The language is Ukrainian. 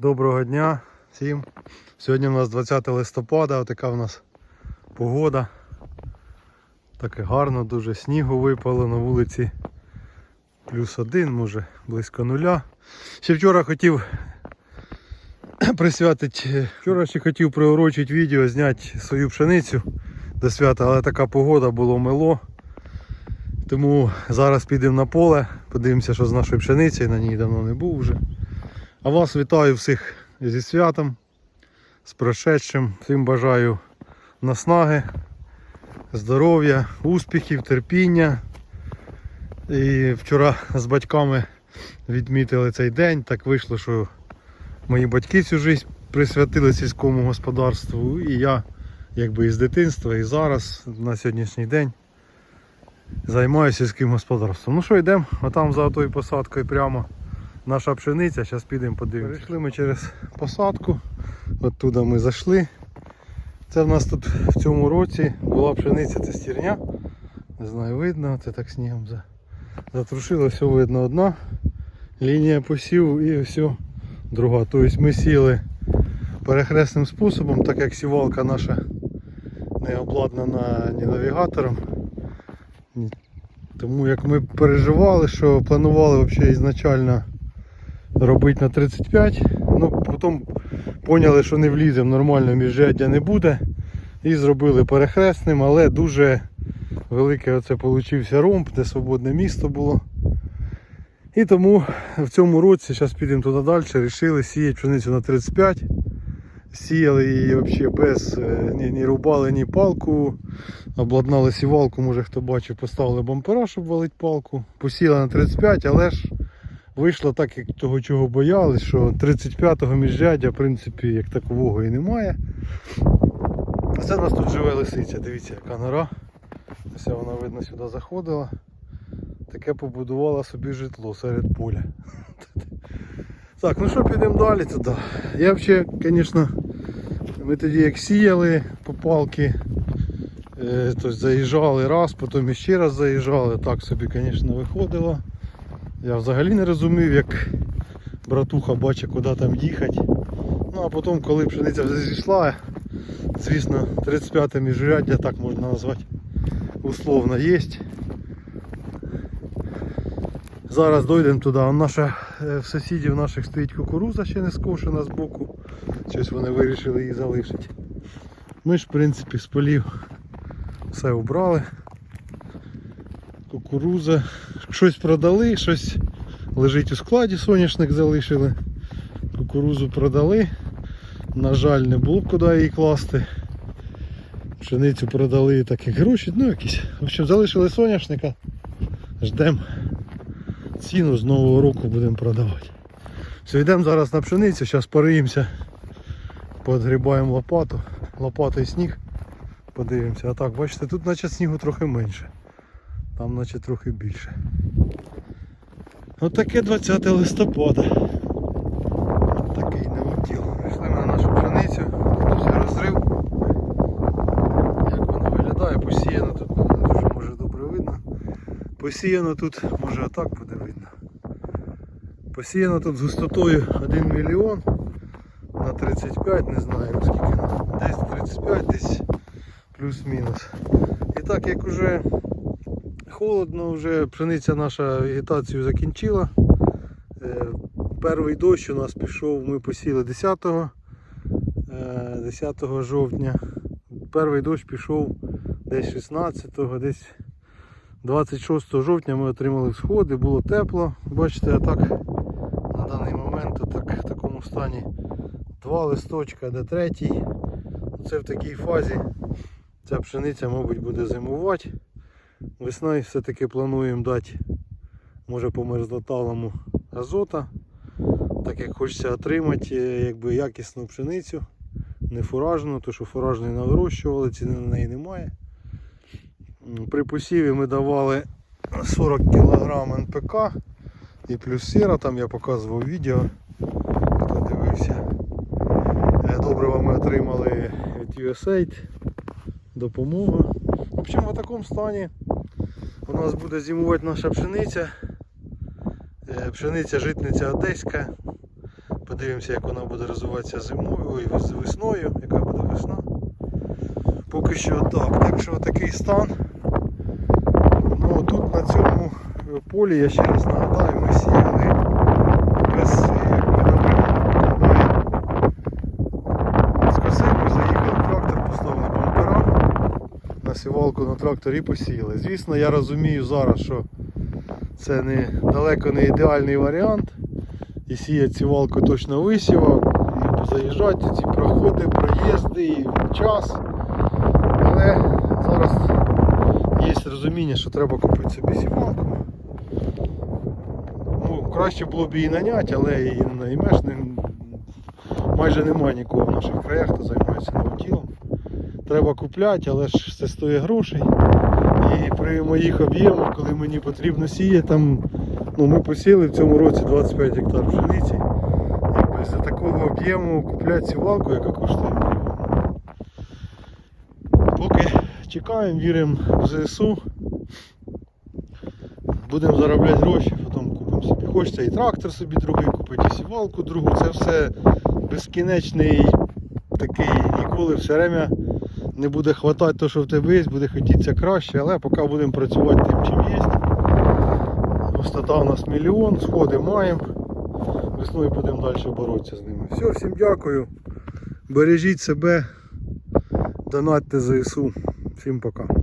Доброго дня всім. Сьогодні у нас 20 листопада, така в нас погода. Таке гарно, дуже снігу випало на вулиці. Плюс один, може, близько нуля. Ще вчора хотів присвятити, вчора ще хотів приурочити відео, зняти свою пшеницю до свята, але така погода було мило. Тому зараз підемо на поле, подивимося, що з нашою пшеницею, на ній давно не був вже. А вас вітаю всіх зі святом, з прошедшим. Всім бажаю наснаги, здоров'я, успіхів, терпіння. І вчора з батьками відмітили цей день. Так вийшло, що мої батьки всю життя присвятили сільському господарству. І я якби із дитинства, і зараз на сьогоднішній день займаюся сільським господарством. Ну що, йдемо, а там за тою посадкою прямо наша пшениця, зараз підемо подивимося. Перейшли ми через посадку, оттуда ми зайшли. Це в нас тут в цьому році була пшениця, це стірня. Не знаю, видно, це так снігом за- затрушило, все видно одна лінія посіву і все друга. Тобто ми сіли перехресним способом, так як сівалка наша не обладнана ні навігатором. Тому як ми переживали, що планували взагалі ізначально робити на 35, ну потім поняли, що не вліземо, нормально міжряддя не буде. І зробили перехресним, але дуже велике оце получився ромб, де свободне місто було. І тому в цьому році, зараз підемо туди далі, вирішили сіяти пшеницю на 35. Сіяли її взагалі без, е, ні, ні рубали, ні палку. Обладнали сівалку, може хто бачив, поставили бампера, щоб валити палку. Посіяли на 35, але ж вийшло так, як того чого боялись, що 35-го міжряддя, в принципі, як такового і немає. А це у нас тут живе лисиця, дивіться, яка нора. Ось вона видно сюди заходила. Таке побудувала собі житло серед поля. Так, ну що, підемо далі туди. Я взагалі, звісно, ми тоді як сіяли по палки, тобто заїжджали раз, потім ще раз заїжджали, так собі, звісно, виходило. Я взагалі не розумів, як братуха бачить, куди там їхати. Ну а потім, коли пшениця вже зійшла, звісно, 35 міжряддя, так можна назвати, условно є. Зараз дійдемо туди. Наша, е, в сусідів наших стоїть кукуруза ще не скошена з боку. Щось вони вирішили її залишити. Ми ж в принципі з полів все убрали. Кукуруза. Щось продали, щось лежить у складі, соняшник залишили. Кукурузу продали. На жаль, не було куди її класти. Пшеницю продали, так як гроші, ну якісь. В общем, залишили соняшника. Ждемо ціну з нового року будемо продавати. Все, йдемо зараз на пшеницю, зараз пориємося, подгрібаємо лопату, лопатою сніг, подивимося. А так, бачите, тут наче снігу трохи менше, там наче трохи більше. Отаке 20 листопада. Такий наводіл. Прийшли ми на нашу пшеницю, ось розрив. Як воно виглядає, посіяно тут, дуже може добре видно. Посіяно тут, може отак буде видно. Посіяно тут з густотою 1 мільйон на 35, не знаю скільки, десь 35, десь плюс-мінус. І так як вже холодно, вже пшениця наша вегетацію закінчила. Е, Перший дощ у нас пішов, ми посіяли 10, е, 10 жовтня. Перший дощ пішов десь 16, десь 26 жовтня ми отримали всходи, було тепло. Бачите, а так на даний момент так, в такому стані два листочка, де третій. Це в такій фазі ця пшениця, мабуть, буде зимувати. Весною все-таки плануємо дати, може по мерзлоталому азота, так як хочеться отримати е, якби, якісну пшеницю, не фуражну, тому що фуражної не вирощували, ціни на неї немає. При посіві ми давали 40 кг НПК і плюс сіра, там я показував відео, хто дивився. Е, Добрива ми отримали від USAID, допомога. В общем, в такому стані у нас буде зимувати наша пшениця. Е, Пшениця житниця одеська. Подивимося, як вона буде розвиватися зимою, ой, вес- весною, яка буде весна. Поки що так. Так що такий стан. Ну тут на цьому полі, я ще раз нагадаю, ми сіяли без е, педалевого комбайну. Скосив, ми заїхали в трактор, поставили бампера. На на тракторі і посіяли. Звісно, я розумію зараз, що це не, далеко не ідеальний варіант. І сіяти сівалку точно висівав, і заїжджати ці проходи, проїзди, і час. Але зараз є розуміння, що треба купити собі сівалку. Ну, краще було б її наняти, але її наймеш. Не, майже немає нікого в наших краях, хто займається новим ділом. Треба купляти, але ж це стоїть грошей. І при моїх об'ємах, коли мені потрібно сіяти, там, ну, ми посіяли в цьому році 25 гектар пшениці. Якби за такого об'єму купляти сівалку, яка коштує. Поки чекаємо, віримо в ЗСУ. Будемо заробляти гроші, потім купимо собі. Хочеться і трактор собі другий купити, і сівалку другу. Це все безкінечний такий ніколи все время не буде хватати того, що в тебе є, буде хотітися краще, але поки будемо працювати тим, чим є. Густота у нас мільйон, сходи маємо. Весною будемо далі боротися з ними. Все, всім дякую. Бережіть себе, донатьте ЗСУ. Всім пока.